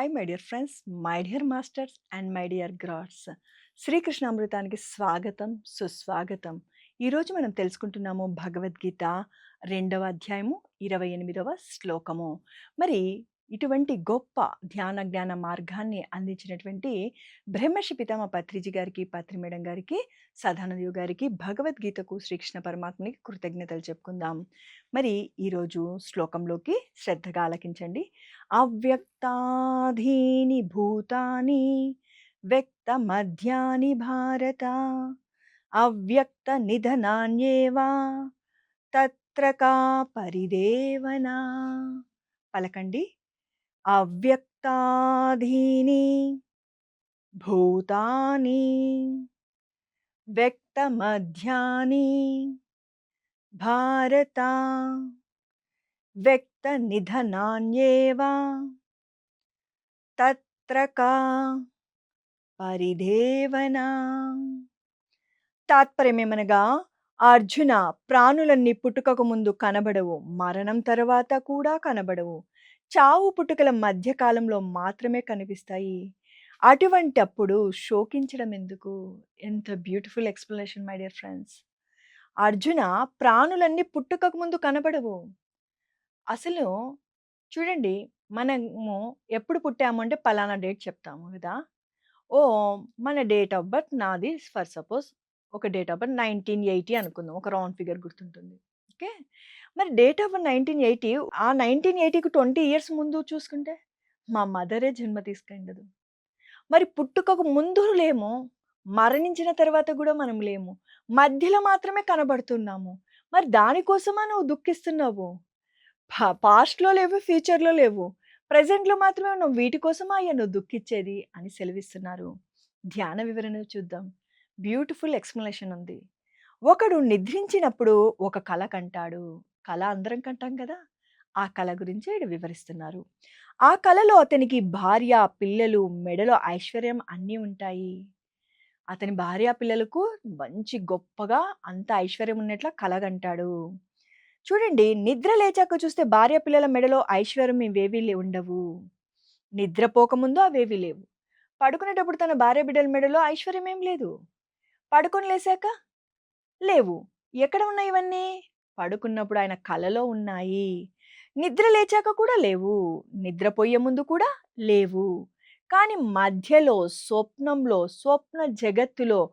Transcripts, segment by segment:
hi my dear friends my dear masters and my dear gods Shri Krishna అమృతానికి స్వాగతం సుస్వాగతం. ఈరోజు మనం తెలుసుకుంటున్నాము భగవద్గీత రెండవ అధ్యాయము ఇరవై ఎనిమిదవ శ్లోకము. మరి ఇటువంటి గొప్ప ధ్యాన జ్ఞాన మార్గాన్ని అందించినటువంటి బ్రహ్మర్షి పితామ పత్రిజీ గారికి పత్రి మేడం గారికి సదానందయు గారికి భగవద్గీతకు శ్రీకృష్ణ పరమాత్మనికి కృతజ్ఞతలు చెప్పుకుందాం. మరి ఈరోజు శ్లోకంలోకి శ్రద్ధగా ఆలకించండి. అవ్యక్తాధీని భూతాని వ్యక్త మధ్యాని భారత అవ్యక్త నిధనాన్యేవా తత్రకా పరిదేవనా? పలకండి. అవ్యక్తాధీని భూతాని వ్యక్తమధ్యాని భారత వ్యక్త నిధనాన్యేవా తత్ర కా పరిదేవనా తాత్పర్యమేమనగా అర్జున ప్రాణులన్నీ పుట్టుకకు ముందు కనబడవు మరణం తర్వాత కూడా కనబడవు. చావు పుట్టుకల మధ్యకాలంలో మాత్రమే కనిపిస్తాయి. అటువంటి అప్పుడు శోకించడం ఎందుకు? ఎంత beautiful explanation my dear friends. Arjuna ప్రాణులన్నీ పుట్టుకకు ముందు కనబడవు. అసలు చూడండి మనము ఎప్పుడు పుట్టామంటే పలానా డేట్ చెప్తాము కదా? ఓ మన డేట్ ఆఫ్ బర్త్ నాది ఫర్ సపోజ్ ఒక date of birth nineteen eighty అనుకుందాం. ఒక రౌండ్ ఫిగర్ గుర్తుంటుంది. ఓకే. మరి డేట్ ఆఫ్ నైన్టీన్ ఎయిటీ ఆ నైన్టీన్ ఎయిటీకి ట్వంటీ ఇయర్స్ ముందు చూసుకుంటే మా మదరే జన్మ తీసుకుండదు మరి పుట్టుకకు ముందు లేము మరణించిన తర్వాత కూడా మనం లేము. మధ్యలో మాత్రమే కనబడుతున్నాము. మరి దానికోసమా నువ్వు దుఃఖిస్తున్నావు? పా- పాస్ట్లో లేవు ఫ్యూచర్లో లేవు. ప్రజెంట్లో మాత్రమే నువ్వు వీటి కోసమా అయ్యా నువ్వు దుఃఖించేది అని సెలవిస్తున్నారు. ధ్యాన వివరణ చూద్దాం. బ్యూటిఫుల్ ఎక్స్ప్లెనేషన్ ఉంది. ఒకడు నిద్రించినప్పుడు ఒక కళ కంటాడు. కళ అందరం కంటాం కదా! ఆ కళ గురించి ఈడ వివరిస్తున్నారు. ఆ కళలో అతనికి భార్య పిల్లలు మెడలో ఐశ్వర్యం అన్నీ ఉంటాయి. అతని భార్య పిల్లలకు మంచి గొప్పగా అంత ఐశ్వర్యం ఉన్నట్ల కలగంటాడు చూడండి నిద్ర లేచాక చూస్తే భార్య పిల్లల మెడలో ఐశ్వర్యం ఇవేవీ లే- ఉండవు. నిద్రపోకముందు అవేవి లేవు. పడుకునేటప్పుడు తన భార్య బిడ్డల మెడలో ఐశ్వర్యం ఏం లేదు. పడుకొని లేశాక లేవు. ఎక్కడ ఉన్నాయి ఇవన్నీ? పడుకున్నప్పుడు ఆయన కలలో ఉన్నాయి. నిద్ర లేచాక కూడా లేవు. నిద్రపోయే ముందు కూడా లేవు. కానీ మధ్యలో స్వప్నంలో స్వప్న జగత్తులో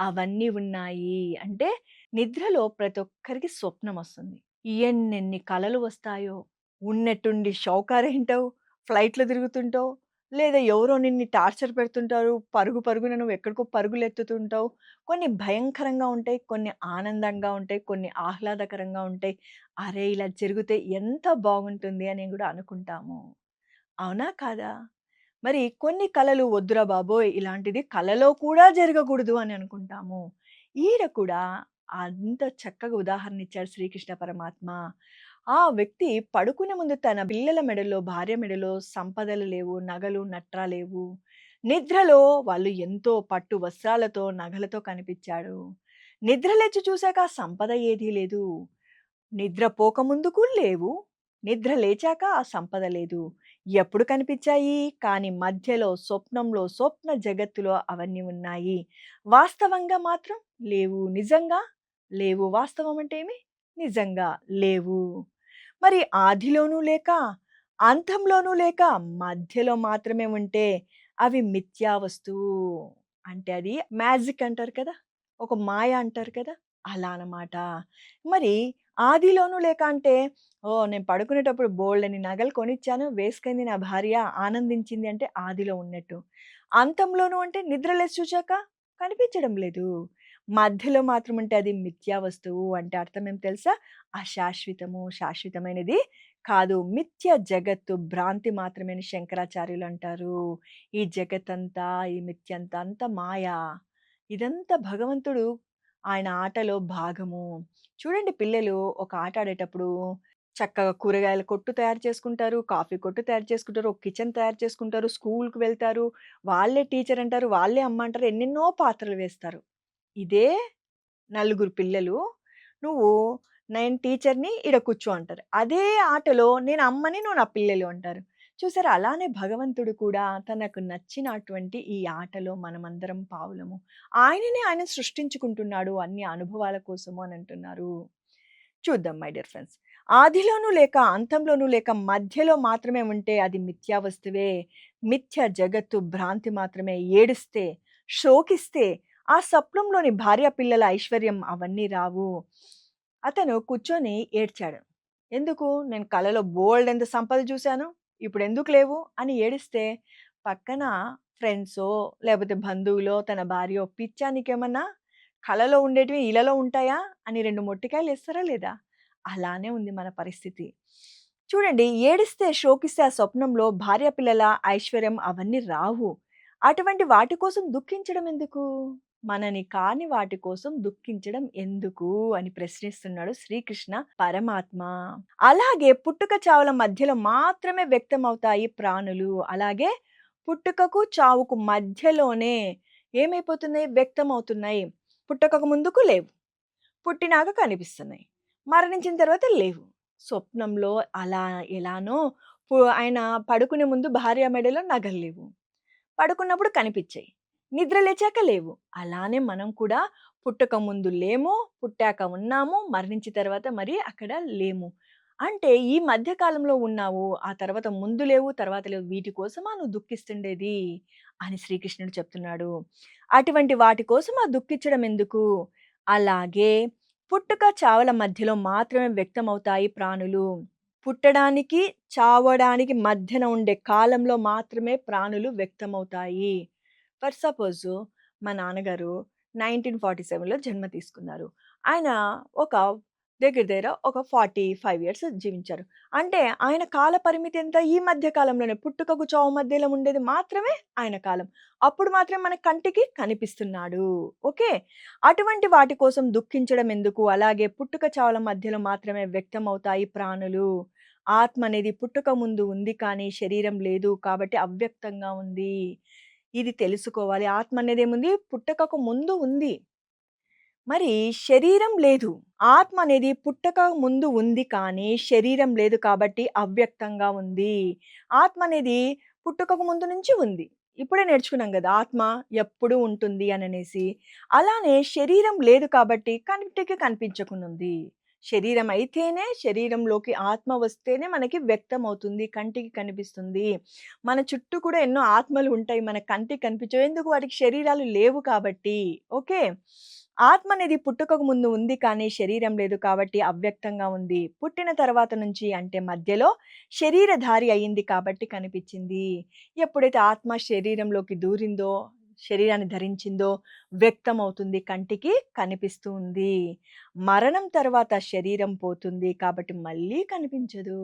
అవన్నీ ఉన్నాయి. అంటే నిద్రలో ప్రతి ఒక్కరికి స్వప్నం వస్తుంది. ఎన్నెన్ని కలలు వస్తాయో ఉన్నట్టుండి షౌకారేంటావు ఫ్లైట్లో తిరుగుతుంటావు లేదా ఎవరో నిన్ను టార్చర్ పెడుతుంటారు పరుగు పరుగున నువ్వు ఎక్కడికో పరుగులు ఎత్తుతుంటావు కొన్ని భయంకరంగా ఉంటాయి కొన్ని ఆనందంగా ఉంటాయి కొన్ని ఆహ్లాదకరంగా ఉంటాయి. అరే ఇలా జరిగితే ఎంత బాగుంటుంది అని కూడా అనుకుంటాము. అవునా కాదా? మరి కొన్ని కళలు వద్దురా బాబోయ్! ఇలాంటిది కలలో కూడా జరగకూడదు అని అనుకుంటాము. ఈడ కూడా అంత చక్కగా ఉదాహరణ ఇచ్చాడు శ్రీకృష్ణ పరమాత్మ. ఆ వ్యక్తి పడుకునే ముందు తన పిల్లల మెడలో భార్య మెడలో సంపదలు లేవు నగలు నట్రా లేవు. నిద్రలో వాళ్ళు ఎంతో పట్టు వస్త్రాలతో నగలతో కనిపించాడు. నిద్ర లేచి చూశాక సంపద ఏదీ లేదు. నిద్ర పోకముందుకు లేవు. నిద్ర లేచాక ఆ సంపద లేదు. ఎప్పుడు కనిపించాయి? కానీ మధ్యలో స్వప్నంలో స్వప్న జగత్తులో అవన్నీ ఉన్నాయి. వాస్తవంగా మాత్రం లేవు. నిజంగా లేవు వాస్తవం అంటే ఏమి? నిజంగా లేవు. మరి ఆదిలోనూ లేక అంతంలోనూ లేక మధ్యలో మాత్రమే ఉంటే అవి మిథ్యా వస్తువు అంటే అది మ్యాజిక్ అంటారు కదా ఒక మాయ అంటారు కదా అలా అన్నమాట. మరి ఆదిలోనూ లేక అంటే ఓ నేను పడుకునేటప్పుడు బోల్డని నగలు కొనిచ్చాను వేసుకుంది నా భార్య ఆనందించింది అంటే ఆదిలో ఉన్నట్టు. అంతంలోనూ అంటే నిద్రలేసి చూచాక కనిపించడం లేదు. మధ్యలో మాత్రం ఉంటే అది మిథ్యా వస్తువు అంటే అర్థం ఏం తెలుసా? అశాశ్వతము శాశ్వతమైనది కాదు. మిథ్య జగత్తు భ్రాంతి మాత్రమేని శంకరాచార్యులు అంటారు. ఈ జగత్తంతా ఈ మిథ్యంతా అంతా మాయా. ఇదంతా భగవంతుడు ఆయన ఆటలో భాగము. చూడండి పిల్లలు ఒక ఆట ఆడేటప్పుడు చక్కగా కూరగాయల కొట్టు తయారు చేసుకుంటారు కాఫీ కొట్టు తయారు చేసుకుంటారు ఒక కిచెన్ తయారు చేసుకుంటారు స్కూల్కి వెళ్తారు. వాళ్ళే టీచర్ అంటారు వాళ్ళే అమ్మ అంటారు ఎన్నెన్నో పాత్రలు వేస్తారు. ఇదే నలుగురు పిల్లలు నువ్వు నేను టీచర్ని ఈడ కూర్చో అంటారు. అదే ఆటలో నేను అమ్మని నువ్వు నా పిల్లలు అంటారు. చూసారు? అలానే భగవంతుడు కూడా తనకు నచ్చినటువంటి ఈ ఆటలో మనమందరం పావులము. ఆయననే ఆయన సృష్టించుకుంటున్నాడు అన్ని అనుభవాల కోసము అని అంటున్నారు. చూద్దాం మై డియర్ ఫ్రెండ్స్. ఆదిలోనూ లేక అంతంలోనూ లేక మధ్యలో మాత్రమే ఉంటే అది మిథ్యా వస్తువే. మిథ్య జగత్తు భ్రాంతి మాత్రమే. ఏడిస్తే శోకిస్తే ఆ స్వప్నంలోని భార్య పిల్లల ఐశ్వర్యం అవన్నీ రావు. అతను కూర్చొని ఏడ్చాడు. ఎందుకు? నేను కలలో బోల్డ్ ఎంత సంపద చూశాను? ఇప్పుడు ఎందుకు లేవు? అని ఏడిస్తే పక్కన ఫ్రెండ్సో లేకపోతే బంధువులో తన భార్య పిచ్చానికేమన్నా కళలో కలలో ఉండేటివి ఇలలో ఉంటాయా? అని రెండు మొట్టికాయలు ఇస్తారా లేదా? అలానే ఉంది మన పరిస్థితి. చూడండి ఏడిస్తే శోకిస్తే ఆ స్వప్నంలో భార్య పిల్లల ఐశ్వర్యం అవన్నీ రావు. అటువంటి వాటి కోసం దుఃఖించడం ఎందుకు? మనని కాని వాటి కోసం దుఃఖించడం ఎందుకు అని ప్రశ్నిస్తున్నాడు శ్రీకృష్ణ పరమాత్మ. అలాగే పుట్టుక చావుల మధ్యలో మాత్రమే వ్యక్తం అవుతాయి ప్రాణులు. అలాగే పుట్టుకకు చావుకు మధ్యలోనే ఏమైపోతున్నాయి? వ్యక్తం అవుతున్నాయి పుట్టకకు ముందుకు లేవు. పుట్టినాక కనిపిస్తున్నాయి. మరణించిన తర్వాత లేవు. స్వప్నంలో అలా ఎలానో ఆయన పడుకునే ముందు భార్య మెడలో నగలు లేవు. పడుకున్నప్పుడు కనిపించాయి. నిద్ర లేచాక లేవు. అలానే మనం కూడా పుట్టక ముందు లేము పుట్టాక ఉన్నాము మరణించిన తర్వాత మరి అక్కడ లేము. అంటే ఈ మధ్య కాలంలో ఉన్నావు ఆ తర్వాత ముందు లేవు తర్వాత లేవు వీటి కోసమా నువ్వు దుఃఖిస్తుండేది? అని శ్రీకృష్ణుడు చెప్తున్నాడు. అటువంటి వాటి కోసం ఆ దుఃఖించడం ఎందుకు? అలాగే పుట్టుక చావల మధ్యలో మాత్రమే వ్యక్తమవుతాయి ప్రాణులు. పుట్టడానికి చావడానికి మధ్యన ఉండే కాలంలో మాత్రమే ప్రాణులు వ్యక్తమవుతాయి. ఫర్ సపోజ్ మా నాన్నగారు నైన్టీన్ ఫార్టీ సెవెన్లో జన్మ తీసుకున్నారు. ఆయన ఒక దగ్గర దగ్గర ఒక ఫార్టీ ఫైవ్ ఇయర్స్ జీవించారు. అంటే ఆయన కాల పరిమితి ఎంత? ఈ మధ్య కాలంలోనే పుట్టుకకు చావు మధ్యలో ఉండేది మాత్రమే ఆయన కాలం. అప్పుడు మాత్రమే మన కంటికి కనిపిస్తున్నాడు. ఓకే? అటువంటి వాటి కోసం దుఃఖించడం ఎందుకు? అలాగే పుట్టుక చావుల మధ్యలో మాత్రమే వ్యక్తం అవుతాయి ప్రాణులు. ఆత్మ అనేది పుట్టుక ముందు ఉంది కానీ శరీరం లేదు కాబట్టి అవ్యక్తంగా ఉంది. ఇది తెలుసుకోవాలి. ఆత్మ అనేది ఏముంది? పుట్టకకు ముందు ఉంది. మరి శరీరం లేదు. ఆత్మ అనేది పుట్టక ముందు ఉంది కానీ శరీరం లేదు కాబట్టి అవ్యక్తంగా ఉంది. ఆత్మ అనేది పుట్టుకకు ముందు నుంచి ఉంది. ఇప్పుడే నేర్చుకున్నాం కదా ఆత్మ ఎప్పుడు ఉంటుంది అని అనేసి. అలానే శరీరం లేదు కాబట్టి కంటికి ఉంది. శరీరం అయితేనే శరీరంలోకి ఆత్మ వస్తేనే మనకి వ్యక్తం అవుతుంది కంటికి కనిపిస్తుంది. మన చుట్టూ కూడా ఎన్నో ఆత్మలు ఉంటాయి మన కంటికి కనిపించవు. ఎందుకు? వాటికి శరీరాలు లేవు కాబట్టి. ఓకే? ఆత్మ అనేది పుట్టుకకు ముందు ఉంది కానీ శరీరం లేదు కాబట్టి అవ్యక్తంగా ఉంది. పుట్టిన తర్వాత నుంచి అంటే మధ్యలో శరీరధారి అయింది కాబట్టి కనిపించింది. ఎప్పుడైతే ఆత్మ శరీరంలోకి దూరిందో శరీరాన్ని ధరించిందో వ్యక్తం అవుతుంది కంటికి కనిపిస్తుంది. మరణం తర్వాత శరీరం పోతుంది కాబట్టి మళ్ళీ కనిపించదు.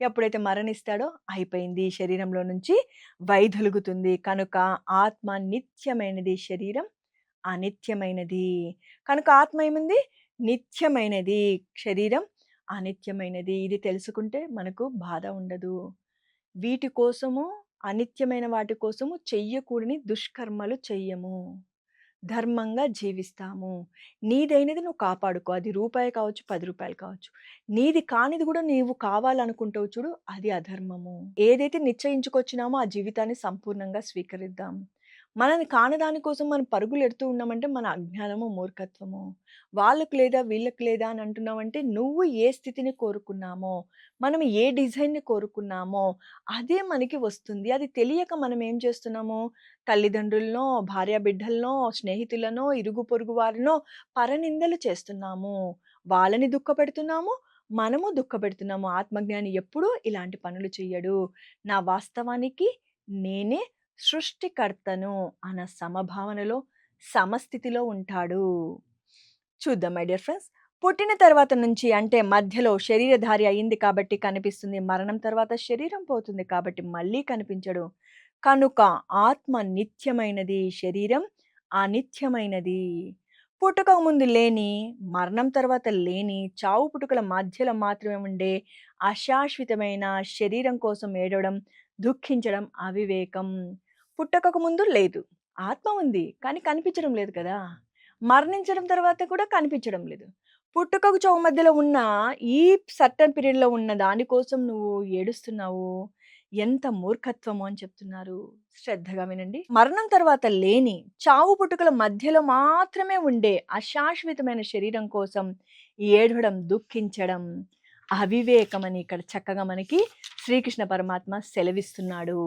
ఎప్పుడైతే మరణిస్తాడో అయిపోయింది. శరీరంలో నుంచి వైదొలుగుతుంది. కనుక ఆత్మ నిత్యమైనది. శరీరం అనిత్యమైనది. కనుక ఆత్మ ఏముంది? నిత్యమైనది. శరీరం అనిత్యమైనది. ఇది తెలుసుకుంటే మనకు బాధ ఉండదు. వీటి కోసము అనిత్యమైన వాటి కోసము చెయ్యకూడని దుష్కర్మలు చెయ్యము. ధర్మంగా జీవిస్తాము. నీదైనది నువ్వు కాపాడుకో. అది రూపాయి కావచ్చు పది రూపాయలు కావచ్చు. నీది కానిది కూడా నీవు కావాలనుకుంటావు చూడు అది అధర్మము. ఏదైతే నిశ్చయించుకొచ్చినామో ఆ జీవితాన్ని సంపూర్ణంగా స్వీకరిద్దాం. మనని కానదాని కోసం మనం పరుగులు ఎడుతూ ఉన్నామంటే మన అజ్ఞానము మూర్ఖత్వము వాళ్ళకు లేదా వీళ్ళకి లేదా అని అంటున్నామంటే నువ్వు ఏ స్థితిని కోరుకున్నామో మనం ఏ డిజైన్ని కోరుకున్నామో అదే మనకి వస్తుంది. అది తెలియక మనం ఏం చేస్తున్నాము? తల్లిదండ్రులనో భార్య బిడ్డలనో స్నేహితులనో ఇరుగు పొరుగు వారినో పరనిందలు చేస్తున్నాము. వాళ్ళని దుఃఖపెడుతున్నాము మనము దుఃఖపెడుతున్నాము. ఆత్మజ్ఞాని ఎప్పుడూ ఇలాంటి పనులు చెయ్యడు. నా వాస్తవానికి నేనే సృష్టికర్తను అన్న సమభావనలో సమస్థితిలో ఉంటాడు. చూద్దాం మై డియర్ ఫ్రెండ్స్. పుట్టిన తర్వాత నుంచి అంటే మధ్యలో శరీరధారి అయింది కాబట్టి కనిపిస్తుంది. మరణం తర్వాత శరీరం పోతుంది కాబట్టి మళ్ళీ కనిపించడు. కనుక ఆత్మ నిత్యమైనది శరీరం అనిత్యమైనది. పుట్టుక ముందు లేని మరణం తర్వాత లేని చావు పుట్టుకల మధ్యలో మాత్రమే ఉండే అశాశ్వతమైన శరీరం కోసం ఏడవడం దుఃఖించడం అవివేకం. పుట్టకకు ముందు లేదు. ఆత్మ ఉంది కానీ కనిపించడం లేదు కదా! మరణించడం తర్వాత కూడా కనిపించడం లేదు. పుట్టుకకు చౌ మధ్యలో ఉన్న ఈ సర్టన్ పీరియడ్లో ఉన్న దానికోసం నువ్వు ఏడుస్తున్నావు. ఎంత మూర్ఖత్వము అని చెప్తున్నారు. శ్రద్ధగా వినండి. మరణం తర్వాత లేని చావు పుట్టుకల మధ్యలో మాత్రమే ఉండే అశాశ్వతమైన శరీరం కోసం ఏడవడం దుఃఖించడం అవివేకమని ఇక్కడ చక్కగా మనకి శ్రీకృష్ణ పరమాత్మ సెలవిస్తున్నాడు.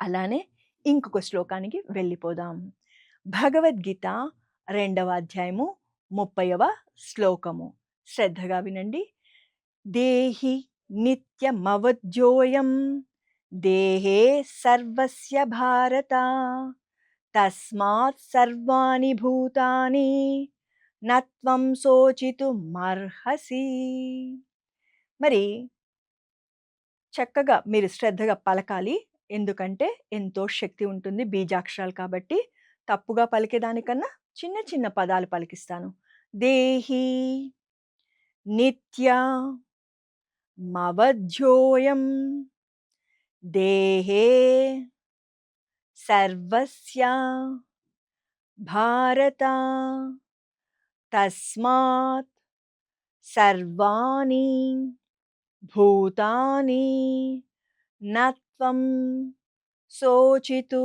అలానే ఇంకొక శ్లోకానికి వెళ్ళిపోదాం. భగవద్గీత రెండవ అధ్యాయము ముప్పైవ శ్లోకము. శ్రద్ధగా వినండి. దేహి నిత్యమవద్యోయం దేహే సర్వస్య భారత తస్మాత్ సర్వాణి భూతాని నత్వం శోచితుమర్హసి. మరి చక్కగా మీరు శ్రద్ధగా పలకాలి. ఎందుకంటే ఎంతో శక్తి ఉంటుంది బీజాక్షరాలు కాబట్టి. తప్పుగా పలికేదానికన్నా చిన్న చిన్న పదాలు పలికిస్తాను. దేహి నిత్య మవధ్యోయం దేహే సర్వస్య భారత తస్మాత్ సర్వాణి భూతాని నత్వం శోచితు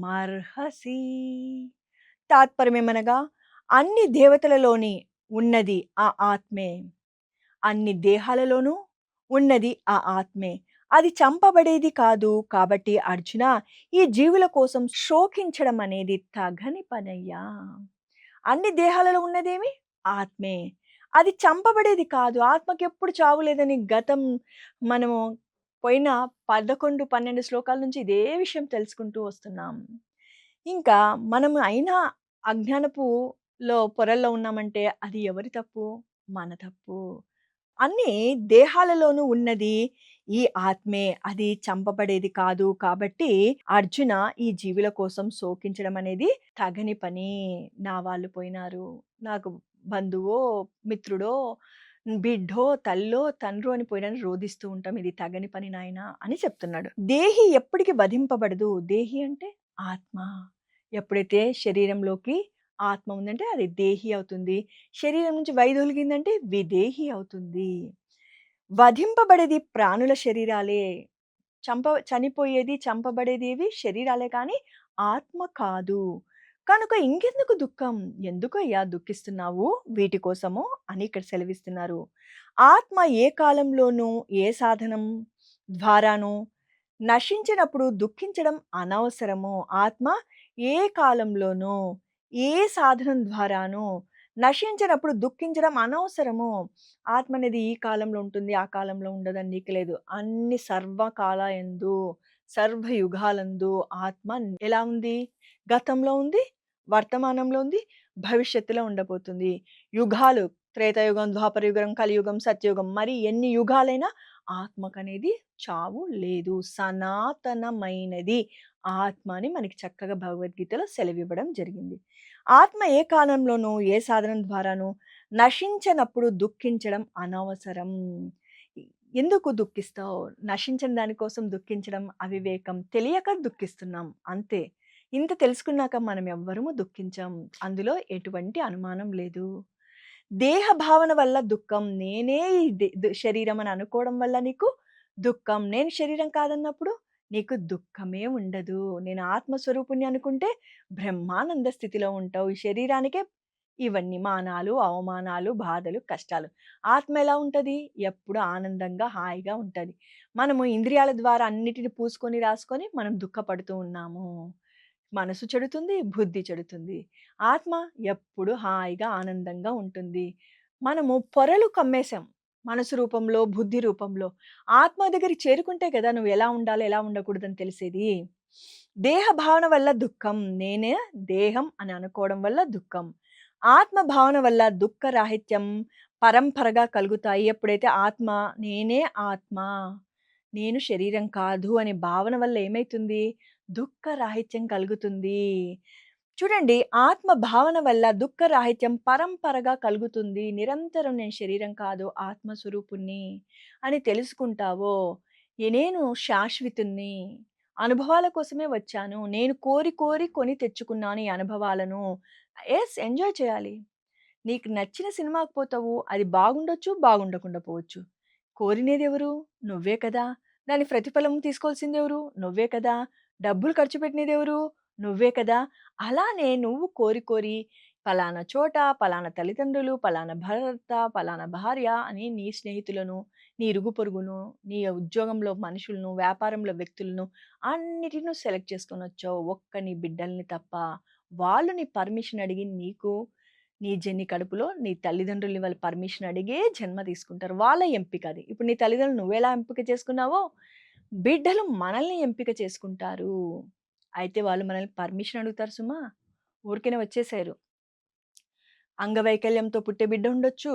మర్హసి. తాత్పర్యమేమనగా అన్ని దేవతలలోని ఉన్నది ఆ ఆత్మే. అన్ని దేహాలలోనూ ఉన్నది ఆ ఆత్మే. అది చంపబడేది కాదు కాబట్టి అర్జున ఈ జీవుల కోసం శోకించడం అనేది తగని పనయ్యా. అన్ని దేహాలలో ఉన్నదేమి? ఆత్మే. అది చంపబడేది కాదు. ఆత్మకి ఎప్పుడు చావు లేదని గతం మనము పోయిన పదకొండు పన్నెండు శ్లోకాల నుంచి ఇదే విషయం తెలుసుకుంటూ వస్తున్నాం. ఇంకా మనం అయినా అజ్ఞానపులో పొరల్లో ఉన్నామంటే అది ఎవరి తప్పు? మన తప్పు. అన్ని దేహాలలోనూ ఉన్నది ఈ ఆత్మే. అది చంపబడేది కాదు కాబట్టి అర్జున ఈ జీవుల కోసం శోకించడం అనేది తగని పని. నా వాళ్ళు పోయినారు. నాకు బంధువో మిత్రుడో బిడ్డో తల్లో తండ్రో అని పోయినా రోధిస్తూ ఉంటాం. ఇది తగని పని నాయన అని చెప్తున్నాడు. దేహి ఎప్పటికీ వధింపబడదు. దేహి అంటే ఆత్మ. ఎప్పుడైతే శరీరంలోకి ఆత్మ ఉందంటే అది దేహి అవుతుంది. శరీరం నుంచి వైదొలిగిందంటే విదేహి అవుతుంది. వధింపబడేది ప్రాణుల శరీరాలే. చంప చనిపోయేది చంపబడేది ఇవి శరీరాలే కానీ ఆత్మ కాదు. కనుక ఇంకెందుకు దుఃఖం? ఎందుకు అయ్యా దుఃఖిస్తున్నావు? వీటి కోసము అని ఇక్కడ సెలవిస్తున్నారు. ఆత్మ ఏ కాలంలోనూ ఏ సాధనం ద్వారాను నశించినప్పుడు దుఃఖించడం అనవసరము ఆత్మ ఏ కాలంలోనూ ఏ సాధనం ద్వారాను నశించినప్పుడు దుఃఖించడం అనవసరము ఆత్మ అనేది ఈ కాలంలో ఉంటుంది ఆ కాలంలో ఉండదని నీకు లేదు. అన్ని సర్వకాల ఎందు సర్వయుగాలందు ఆత్మ ఎలా ఉంది? గతంలో ఉంది వర్తమానంలో ఉంది భవిష్యత్తులో ఉండబోతుంది. యుగాలు త్రేతయుగం ద్వాపరయుగం కలియుగం సత్యయుగం మరి ఎన్ని యుగాలైనా ఆత్మకనేది చావు లేదు. సనాతనమైనది ఆత్మ అని మనకి చక్కగా భగవద్గీతలో సెలవివ్వడం జరిగింది. ఆత్మ ఏ కాలంలోనూ ఏ సాధనం ద్వారానూ నశించనప్పుడు దుఃఖించడం అనవసరం. ఎందుకు దుఃఖిస్తావు? నశించిన దానికోసం దుఃఖించడం అవివేకం. తెలియక దుఃఖిస్తున్నాం. అంతే. ఇంత తెలుసుకున్నాక మనం ఎవ్వరము దుఃఖించాం. అందులో ఎటువంటి అనుమానం లేదు. దేహ భావన వల్ల దుఃఖం. నేనే ఈ దే- శరీరం అని అనుకోవడం వల్ల నీకు దుఃఖం. నేను శరీరం కాదన్నప్పుడు నీకు దుఃఖమే ఉండదు. నేను ఆత్మస్వరూపుణ్ణి అనుకుంటే బ్రహ్మానంద స్థితిలో ఉంటావు. ఈ శరీరానికే ఇవన్నీ మానాలు అవమానాలు బాధలు కష్టాలు. ఆత్మ ఎలా ఉంటుంది? ఎప్పుడు ఆనందంగా హాయిగా ఉంటుంది. మనము ఇంద్రియాల ద్వారా అన్నిటిని పూసుకొని రాసుకొని మనం దుఃఖపడుతూ ఉన్నాము. మనసు చెడుతుంది బుద్ధి చెడుతుంది. ఆత్మ ఎప్పుడు హాయిగా ఆనందంగా ఉంటుంది. మనము పొరలు కమ్మేశాం. మనసు రూపంలో బుద్ధి రూపంలో. ఆత్మ దగ్గరికి చేరుకుంటే కదా నువ్వు ఎలా ఉండాలో ఎలా ఉండకూడదని తెలిసేది? దేహ భావన వల్ల దుఃఖం నేనే దేహం అని అనుకోవడం వల్ల దుఃఖం. ఆత్మ భావన వల్ల దుఃఖ రాహిత్యం పరంపరగా కలుగుతాయి. ఎప్పుడైతే ఆత్మ నేనే ఆత్మ నేను శరీరం కాదు అనే భావన వల్ల ఏమైతుంది? దుఃఖ రాహిత్యం కలుగుతుంది. చూడండి ఆత్మ భావన వల్ల దుఃఖ రాహిత్యం పరంపరగా కలుగుతుంది. నిరంతరం నేను శరీరం కాదు ఆత్మ స్వరూపుణ్ణి అని తెలుసుకుంటావో "ఏ నేను శాశ్వతుణ్ణి అనుభవాల కోసమే వచ్చాను. నేను కోరి కోరి కొని తెచ్చుకున్నాను ఈ అనుభవాలను. ఎస్ ఎంజాయ్ చేయాలి. నీకు నచ్చిన సినిమాకు పోతావు అది బాగుండొచ్చు బాగుండకుండా పోవచ్చు. కోరినేది ఎవరు నువ్వే కదా. దాని ప్రతిఫలం తీసుకోవాల్సింది ఎవరు నువ్వే కదా. డబ్బులు ఖర్చు పెట్టినది ఎవరు? నువ్వే కదా! అలానే నువ్వు కోరి కోరి పలానా చోట పలానా తల్లిదండ్రులు పలానా భర్త పలానా భార్య అని నీ స్నేహితులను నీ ఇరుగు పొరుగును నీ ఉద్యోగంలో మనుషులను వ్యాపారంలో వ్యక్తులను అన్నిటిని సెలెక్ట్ చేసుకొని వచ్చావు. ఒక్క నీ బిడ్డల్ని తప్ప వాళ్ళు నీ పర్మిషన్ అడిగి నీకు నీ జన్ని కడుపులో నీ తల్లిదండ్రుల్ని వాళ్ళు పర్మిషన్ అడిగే జన్మ తీసుకుంటారు. వాళ్ళ ఎంపిక అది. ఇప్పుడు నీ తల్లిదండ్రులు నువ్వెలా ఎంపిక చేసుకున్నావో బిడ్డలు మనల్ని ఎంపిక చేసుకుంటారు. అయితే వాళ్ళు మనల్ని పర్మిషన్ అడుగుతారు సుమా. ఊరికనే వచ్చేసారు. అంగవైకల్యంతో పుట్టే బిడ్డ ఉండొచ్చు.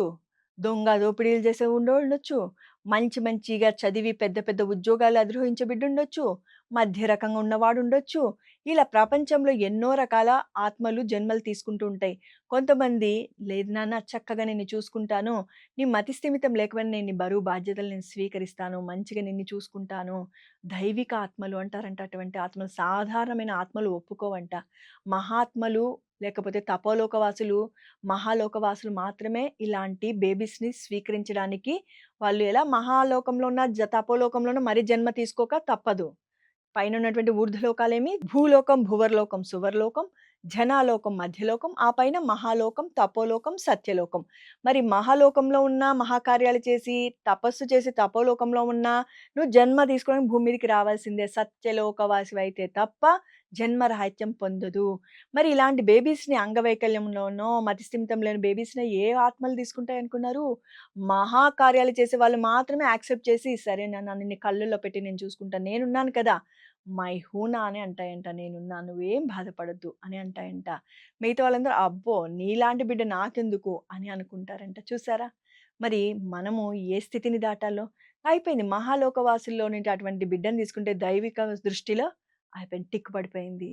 దొంగ దోపిడీలు చేసే ఉండ ఉండొచ్చు. మంచి మంచిగా చదివి పెద్ద పెద్ద ఉద్యోగాలు అధిరోహించే బిడ్డ ఉండొచ్చు. మధ్య రకంగా ఉన్నవాడు ఉండొచ్చు. ఇలా ప్రపంచంలో ఎన్నో రకాల ఆత్మలు జన్మలు తీసుకుంటూ ఉంటాయి. కొంతమంది లేదు నాన్న చక్కగా నిన్ను చూసుకుంటాను. నీ మతి స్థిమితం లేకపోయినా నేను నీ బరువు బాధ్యతలు నేను స్వీకరిస్తాను. మంచిగా నిన్ను చూసుకుంటాను. దైవిక ఆత్మలు అంటారంట. అటువంటి ఆత్మలు సాధారణమైన ఆత్మలు ఒప్పుకోవంట. మహాత్మలు లేకపోతే తపోలోకవాసులు మహాలోకవాసులు మాత్రమే ఇలాంటి బేబీస్ని స్వీకరించడానికి వాళ్ళు ఎలా మహాలోకంలో ఉన్న జ తపోలోకంలో మరి జన్మ తీసుకోక తప్పదు. పైన ఉన్నటువంటి ఊర్ధ్వలోకాలేమి భూలోకం భువర్లోకం సువర్లోకం జనాలోకం మధ్యలోకం ఆ పైన మహాలోకం తపోలోకం సత్యలోకం. మరి మహాలోకంలో ఉన్న మహాకార్యాలు చేసి తపస్సు చేసి తపోలోకంలో ఉన్న నువ్వు జన్మ తీసుకోవడానికి భూమి మీదకి రావాల్సిందే. సత్యలోకవాసి అయితే తప్ప జన్మరాహిత్యం పొందదు. మరి ఇలాంటి బేబీస్ని అంగవైకల్యంలోనో మతిస్థిమితం లేని బేబీస్ని ఏ ఆత్మలు తీసుకుంటాయి అనుకున్నారు? మహాకార్యాలు చేసే వాళ్ళు మాత్రమే యాక్సెప్ట్ చేసి సరే నన్ను నిన్ను కళ్ళల్లో పెట్టి నేను చూసుకుంటాను నేనున్నాను కదా. మై హూనా అని అంటాయంట. నేనున్నాను నువ్వేం బాధపడద్దు అని అంటాయంట. మిగతా వాళ్ళందరూ అబ్బో! నీలాంటి బిడ్డ నాకెందుకు? అని అనుకుంటారంట. చూసారా? మరి మనము ఏ స్థితిని దాటాలో? అయిపోయింది. మహాలోకవాసుల్లో నుండి అటువంటి బిడ్డను తీసుకుంటే దైవిక దృష్టిలో అయిపోయింది. టిక్కు పడిపోయింది.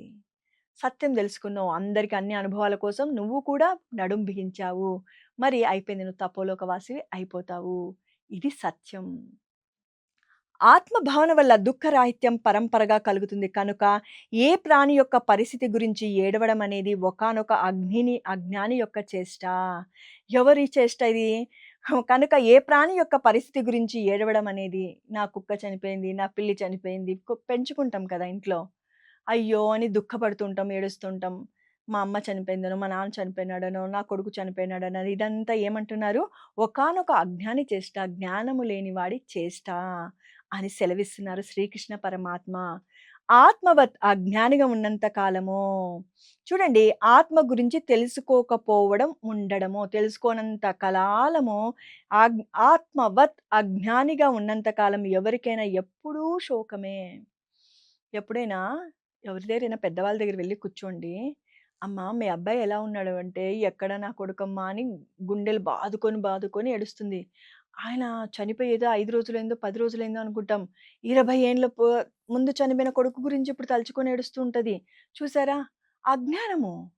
సత్యం తెలుసుకున్నావు. అందరికి అన్ని అనుభవాల కోసం నువ్వు కూడా నడుం బిగించావు. మరి అయిపోయింది. నువ్వు తపోలోకవాసి అయిపోతావు. ఇది సత్యం. ఆత్మభావన వల్ల దుఃఖరాహిత్యం పరంపరగా కలుగుతుంది. కనుక ఏ ప్రాణి యొక్క పరిస్థితి గురించి ఏడవడం అనేది ఒకానొక అగ్నిని అజ్ఞాని యొక్క చేష్ట. ఎవరి చేష్ట ఇది? కనుక ఏ ప్రాణి యొక్క పరిస్థితి గురించి ఏడవడం అనేది నా కుక్క చనిపోయింది నా పిల్లి చనిపోయింది కు- పెంచుకుంటాం కదా ఇంట్లో. అయ్యో అని దుఃఖపడుతుంటాం ఏడుస్తుంటాం. మా అమ్మ చనిపోయిందనో మా నాన్న చనిపోయినాడనో నా కొడుకు చనిపోయినాడనో ఇదంతా ఏమంటున్నారు? ఒకానొక అజ్ఞాని చేష్ట జ్ఞానము లేనివాడి చేష్ట. అని సెలవిస్తున్నారు శ్రీకృష్ణ పరమాత్మ. ఆత్మవత్ అజ్ఞానిగా ఉన్నంత కాలము చూడండి ఆత్మ గురించి తెలుసుకోకపోవడం ఉండడము తెలుసుకోనంత కాలము ఆగ్- ఆత్మవత్ అజ్ఞానిగా ఉన్నంత కాలం ఎవరికైనా ఎప్పుడూ శోకమే. ఎప్పుడైనా ఎవరి దగ్గరైనా పెద్దవాళ్ళ దగ్గర వెళ్ళి కూర్చోండి అమ్మ మీ అబ్బాయి ఎలా ఉన్నాడు? అంటే ఎక్కడ నా కొడుకమ్మా? అని గుండెలు బాదుకొని బాదుకొని ఏడుస్తుంది. ఆయన చనిపోయేదో ఐదు రోజులైందో పది రోజులైందో అనుకుంటాం. ఇరవై ఏండ్ల ముందు చనిపోయిన కొడుకు గురించి ఇప్పుడు తలుచుకొని ఏడుస్తూ ఉంటుంది. చూసారా? అజ్ఞానము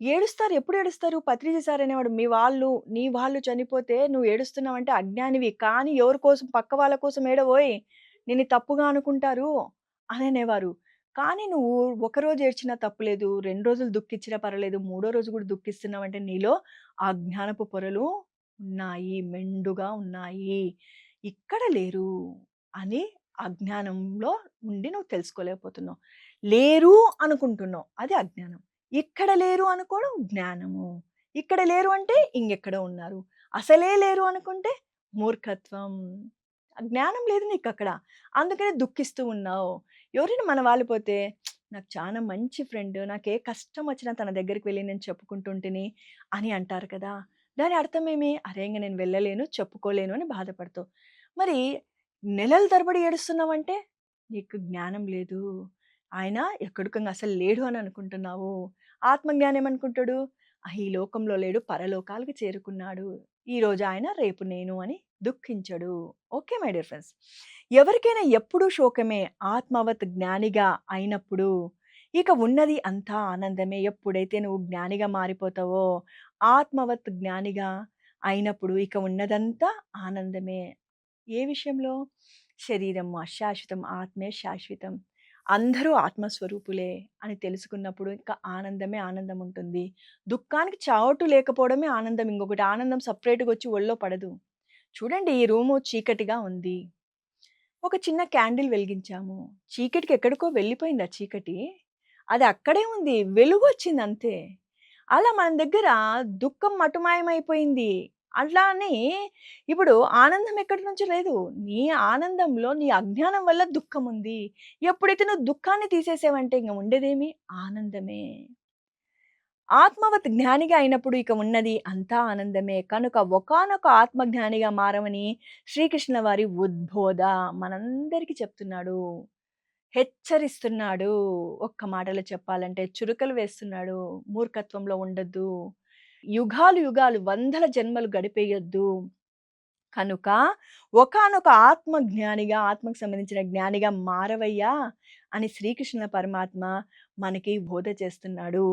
ఏడుస్తారు. ఎప్పుడు ఏడుస్తారు? పత్రిజ సార్ మీ వాళ్ళు నీ వాళ్ళు చనిపోతే నువ్వు ఏడుస్తున్నావంటే అజ్ఞానివి కానీ ఎవరి కోసం పక్క వాళ్ళ కోసం ఏడవోయ్. నిన్ను తప్పుగా అనుకుంటారు అనేవారు. కానీ నువ్వు ఒకరోజు ఏడ్చినా తప్పులేదు రెండు రోజులు దుఃఖించినా పర్వాలేదు మూడో రోజు కూడా దుఃఖిస్తున్నావంటే నీలో ఆ జ్ఞానపు పొరలు ఉన్నాయి మెండుగా ఉన్నాయి. ఇక్కడ లేరు అని అజ్ఞానంలో ఉండి నువ్వు తెలుసుకోలేకపోతున్నావు. లేరు అనుకుంటున్నావు అది అజ్ఞానం. ఇక్కడ లేరు అనుకోవడం జ్ఞానము. ఇక్కడ లేరు అంటే ఇంకెక్కడ ఉన్నారు. అసలే లేరు అనుకుంటే మూర్ఖత్వం. జ్ఞానం లేదు నీకు అక్కడ అందుకనే దుఃఖిస్తూ ఉన్నావు. ఎవరైనా మన వాళ్ళిపోతే నాకు చాలా మంచి ఫ్రెండ్ నాకు ఏ కష్టం వచ్చినా తన దగ్గరికి వెళ్ళి నేను చెప్పుకుంటుంటిని అని అంటారు కదా. దాని అర్థం ఏమి అరే ఇంక నేను వెళ్ళలేను చెప్పుకోలేను అని బాధపడతావు. మరి నెలల తరబడి ఏడుస్తున్నావంటే? నీకు జ్ఞానం లేదు. ఆయన ఎక్కడికంగా అసలు లేడు అని అనుకుంటున్నావు. ఆత్మజ్ఞానం ఏమనుకుంటాడు "ఆ, ఈ లోకంలో లేడు పరలోకాలకు చేరుకున్నాడు. ఈరోజు ఆయన రేపు నేను అని దుఃఖించడు. Okay my dear friends? ఎవరికైనా ఎప్పుడూ శోకమే ఆత్మవత్ జ్ఞానిగా అయినప్పుడు ఇక ఉన్నది అంతా ఆనందమే. ఎప్పుడైతే నువ్వు జ్ఞానిగా మారిపోతావో ఆత్మవత్ జ్ఞానిగా అయినప్పుడు ఇక ఉన్నదంతా ఆనందమే. ఏ విషయంలో? శరీరం అశాశ్వతం ఆత్మే శాశ్వతం. అందరూ ఆత్మస్వరూపులే అని తెలుసుకున్నప్పుడు ఇంకా ఆనందమే ఆనందం ఉంటుంది. దుఃఖానికి చావటు లేకపోవడమే ఆనందం. ఇంకొకటి ఆనందం సపరేట్గా వచ్చి ఒళ్ళో పడదు. చూడండి ఈ రూము చీకటిగా ఉంది. ఒక చిన్న క్యాండిల్ వెలిగించాము. చీకటికి ఎక్కడికో వెళ్ళిపోయింది ఆ చీకటి. అది అక్కడే ఉంది. వెలుగు వచ్చింది అంతే. అలా మన దగ్గర దుఃఖం మటుమాయమైపోయింది. అట్లా అని ఇప్పుడు ఆనందం ఎక్కడి నుంచి లేదు? నీ ఆనందంలో నీ అజ్ఞానం వల్ల దుఃఖం ఉంది. ఎప్పుడైతే నువ్వు దుఃఖాన్ని తీసేసావంటే ఇంక ఉండేదేమి? ఆనందమే. ఆత్మవత్ జ్ఞానిగా అయినప్పుడు ఇక ఉన్నది అంతా ఆనందమే. కనుక ఒకానొక ఆత్మజ్ఞానిగా మారమని శ్రీకృష్ణ వారి ఉద్బోధ మనందరికీ చెప్తున్నాడు. హెచ్చరిస్తున్నాడు. ఒక్క మాటలో చెప్పాలంటే చురుకలు వేస్తున్నాడు. మూర్ఖత్వంలో ఉండొద్దు. యుగాలు యుగాలు వందల జన్మలు గడిపేయొద్దు. కనుక ఒకానొక ఆత్మ జ్ఞానిగా ఆత్మకు సంబంధించిన జ్ఞానిగా మారవయ్యా అని శ్రీకృష్ణ పరమాత్మ మనకి బోధ చేస్తున్నాడు.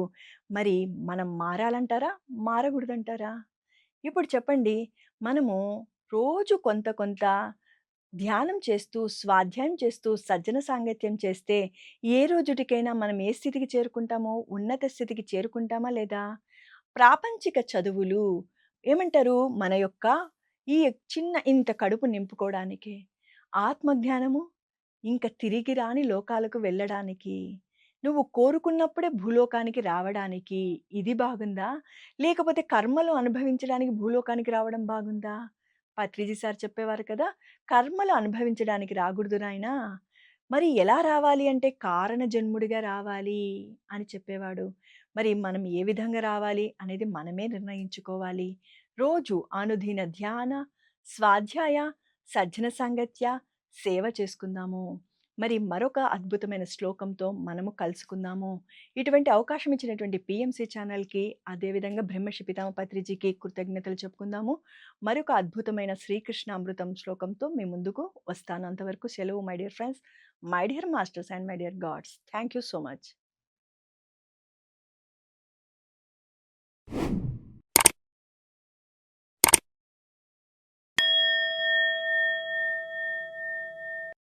మరి మనం మారాలంటారా? మారకూడదంటారా? ఇప్పుడు చెప్పండి. మనము రోజు కొంత కొంత ధ్యానం చేస్తూ స్వాధ్యాయం చేస్తూ సజ్జన సాంగత్యం చేస్తే ఏ రోజుటికైనా మనం ఏ స్థితికి చేరుకుంటామో ఉన్నత స్థితికి చేరుకుంటామా లేదా? ప్రాపంచిక చదువులు ఏమంటారు? మన యొక్క ఈ చిన్న ఇంత కడుపు నింపుకోవడానికి ఆత్మజ్ఞానము ఇంకా తిరిగి రాని లోకాలకు వెళ్ళడానికి నువ్వు కోరుకున్నప్పుడే భూలోకానికి రావడానికి ఇది బాగుందా? లేకపోతే కర్మలు అనుభవించడానికి భూలోకానికి రావడం బాగుందా? పత్రిజీ సార్ చెప్పేవారు కదా! కర్మలు అనుభవించడానికి రాకూడదు నాయనా. మరి ఎలా రావాలి అంటే కారణ జన్ముడిగా రావాలి అని చెప్పేవాడు. మరి మనం ఏ విధంగా రావాలి అనేది మనమే నిర్ణయించుకోవాలి. రోజు అనుదిన ధ్యాన స్వాధ్యాయ సజ్జన సాంగత్య సేవ చేసుకుందాము. మరి మరొక అద్భుతమైన శ్లోకంతో మనము కలుసుకుందాము. ఇటువంటి అవకాశం ఇచ్చినటువంటి పిఎంసి ఛానల్కి అదేవిధంగా బ్రహ్మర్షి పితామ పత్రిజీకి కృతజ్ఞతలు చెప్పుకుందాము. మరొక అద్భుతమైన శ్రీకృష్ణ అమృతం శ్లోకంతో మీ ముందుకు వస్తాను. అంతవరకు సెలవు my dear friends. My dear masters and my dear gods. Thank you so much.